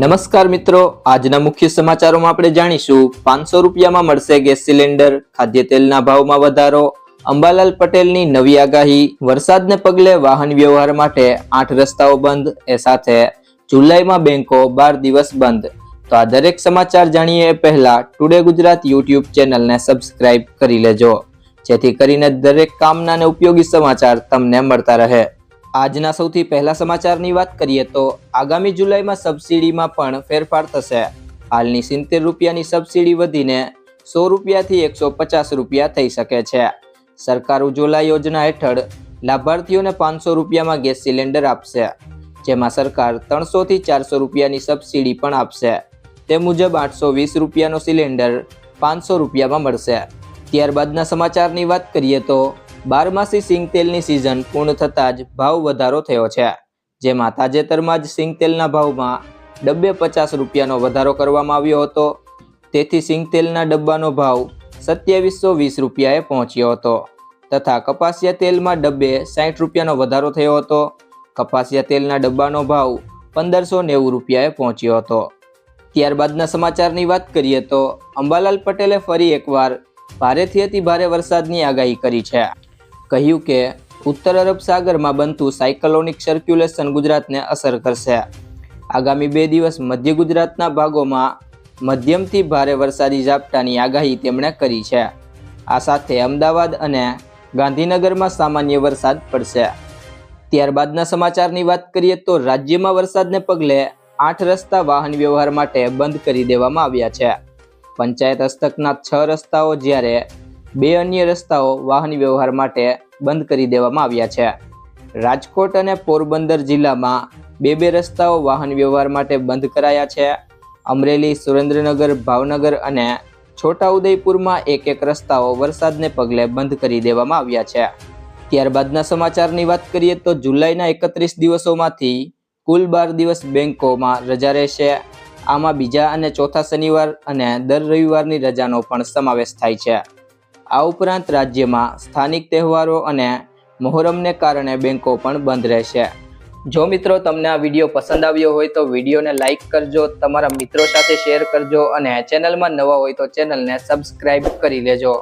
નમસ્કાર મિત્રો. આજના મુખ્ય સમાચારોમાં આપણે જાણીશું, પાંચસો રૂપિયામાં મળશે ગેસ સિલિન્ડર, ખાદ્ય તેલના ભાવમાં વધારો, અંબાલાલ પટેલની નવી આગાહી, વરસાદને પગલે વાહન વ્યવહાર માટે આઠ રસ્તાઓ બંધ, એ સાથે જુલાઈમાં બેંકો બાર દિવસ બંધ. તો આ દરેક સમાચાર જાણીએ પહેલા ટુડે ગુજરાત યુટ્યુબ ચેનલને સબસ્ક્રાઇબ કરી લેજો. જેથી કરીને દરેક કામના અને ઉપયોગી સમાચાર તમને મળતા રહે. આજના સૌથી પહેલા સમાચારની વાત કરીએ તો આગામી જુલાઈમાં સબસિડીમાં પણ ફેરફાર થશે. હાલની સિત્તેર રૂપિયાની સબસિડી વધીને સો રૂપિયાથી એકસો પચાસ રૂપિયા થઈ શકે છે. સરકાર ઉજ્જવલા યોજના હેઠળ લાભાર્થીઓને પાંચસો રૂપિયામાં ગેસ સિલિન્ડર આપશે, જેમાં સરકાર ત્રણસોથી ચારસો રૂપિયાની સબસિડી પણ આપશે. તે મુજબ આઠસો વીસ રૂપિયાનો સિલિન્ડર પાંચસો રૂપિયામાં મળશે. ત્યારબાદના સમાચારની વાત કરીએ તો બારમાસી સિંગતેલની સિઝન પૂર્ણ થતાં જ ભાવ વધારો થયો છે. જેમાં તાજેતરમાં જ સિંગતેલના ભાવમાં ડબ્બે પચાસ રૂપિયાનો વધારો કરવામાં આવ્યો હતો. તેથી સિંગતેલના ડબ્બાનો ભાવ સત્યાવીસો વીસ રૂપિયાએ પહોંચ્યો હતો. તથા કપાસિયા તેલમાં ડબ્બે સાઠ રૂપિયાનો વધારો થયો હતો. કપાસિયા તેલના ડબ્બાનો ભાવ પંદરસો નેવું રૂપિયાએ પહોંચ્યો હતો. ત્યારબાદના સમાચારની વાત કરીએ તો અંબાલાલ પટેલે ફરી એકવાર ભારેથી અતિ ભારે વરસાદની આગાહી કરી છે. કહ્યું કે, ઉત્તર અરબ સાગરમાં બનતું સાયકલોનિક સર્ક્યુલેશન ગુજરાતને અસર કરશે. આગામી બે દિવસ મધ્ય ગુજરાતના ભાગોમાં મધ્યમથી ભારે વરસાદી ઝાપટાની આગાહી તેમણે કરી છે. આ સાથે અમદાવાદ અને ગાંધીનગરમાં સામાન્ય વરસાદ પડશે. ત્યારબાદના સમાચારની વાત કરીએ તો રાજ્યમાં વરસાદને પગલે આઠ રસ્તા વાહન વ્યવહાર માટે બંધ કરી દેવામાં આવ્યા છે. પંચાયત હસ્તકના છ રસ્તાઓ જ્યારે બે અન્ય રસ્તાઓ વાહન વ્યવહાર માટે બંધ કરી દેવામાં આવ્યા છે. રાજકોટ અને પોરબંદર જિલ્લામાં બે બે રસ્તાઓ વાહન વ્યવહાર માટે બંધ કરાયા છે. અમરેલી, સુરેન્દ્રનગર, ભાવનગર અને છોટાઉદેપુરમાં એક એક રસ્તાઓ વરસાદને પગલે બંધ કરી દેવામાં આવ્યા છે. ત્યારબાદના સમાચારની વાત કરીએ તો જુલાઈના એકત્રીસ દિવસોમાંથી કુલ બાર દિવસ બેંકોમાં રજા રહેશે. આમાં બીજા અને ચોથા શનિવાર અને દર રવિવારની રજાનો પણ સમાવેશ થાય છે. આ ઉપરાંત રાજ્યમાં સ્થાનિક તહેવારો અને મોહરમને કારણે બેંકો પણ બંધ રહેશે. જો મિત્રો તમને આ વીડિયો પસંદ આવ્યો હોય તો વિડીયોને લાઇક કરજો, તમારા મિત્રો સાથે શેર કરજો અને ચેનલમાં નવા હોય તો ચેનલને સબસ્ક્રાઈબ કરી લેજો.